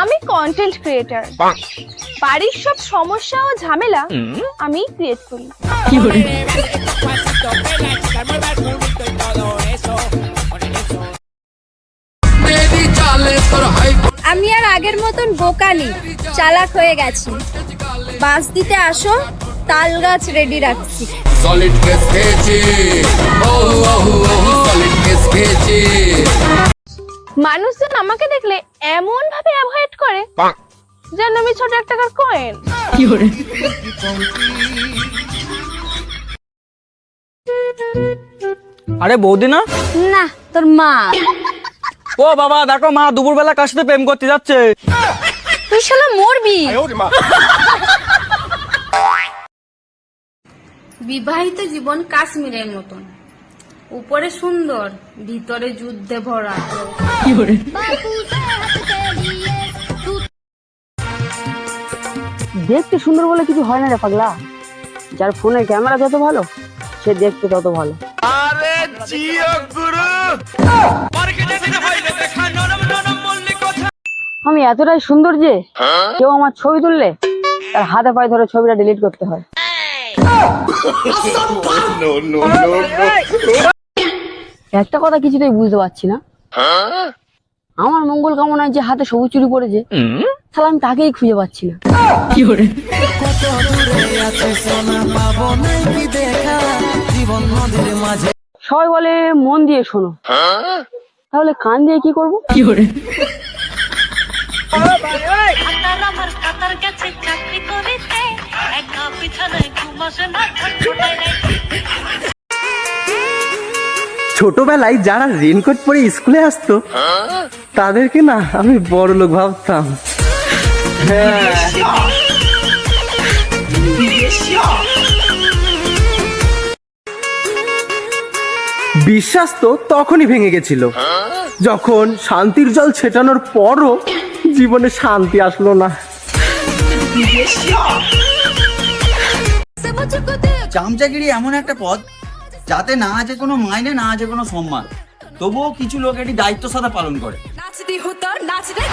আমি content creator বাড়ির সব সমস্যা ও ঝামেলা আমি ক্রিয়েট করি। আমি আর আগের মতন বোকানি চালাক হয়ে গেছি। বাস দিতে আসো তাল গাছ রেডি রাখছি। সলিড খেয়েছি। মানুষজন আমাকে দেখলে এমন ভাবে অ্যাভয়েড করে যেন আমি ছোট এক টাকার কয়েন আরে বৌদি না? না তোর মা। ও বাবা দেখো মা দুপুরবেলা কার সাথে প্রেম করতে যাচ্ছে? তুই শালা মরবি। বিবাহিত জীবন কাশ্মীরের মতন। উপরে সুন্দর ভিতরে যুদ্ধে ভরা। দেখতে সুন্দর বলে কিছু হয় না রে পাগলা। যার ফোনের ক্যামেরা যত ভালো সে দেখতে তত ভালো। আমি এতটাই সুন্দর যে কেউ আমার ছবি তুললে তার হাতে পায়ে ধরে ছবিটা ডিলিট করতে হয়। একটা কথা কিছুতেই বুঝতে পারছি না। আমার মঙ্গল কামনায় যে হাতে সবুজ চুরি পড়েছে তাহলে আমি তাকেই খুঁজে পাচ্ছি না। সবাই বলে মন দিয়ে শোনো। তাহলে কান দিয়ে কি করব? কাতার গেছে চাকরি করিতে একা বিছানায় ঘুমাসে না ছোটবেলায় যারা রেনকোট পরে স্কুলে আসতো, তাদেরকে না আমি বড় লোক ভাবতাম। বিশ্বাস তো তখনই ভেঙে গেছিল, যখন শান্তির জল ছেটানোর পরও জীবনে শান্তি আসলো না। চামচাগিরি এমন একটা পদ যাতে না আছে কোনো মাইনে, না আছে কোনো সম্মান। তবুও কিছু লোক এটি দায়িত্ব সাথে পালন করে। নাচদি হতো নাচ রে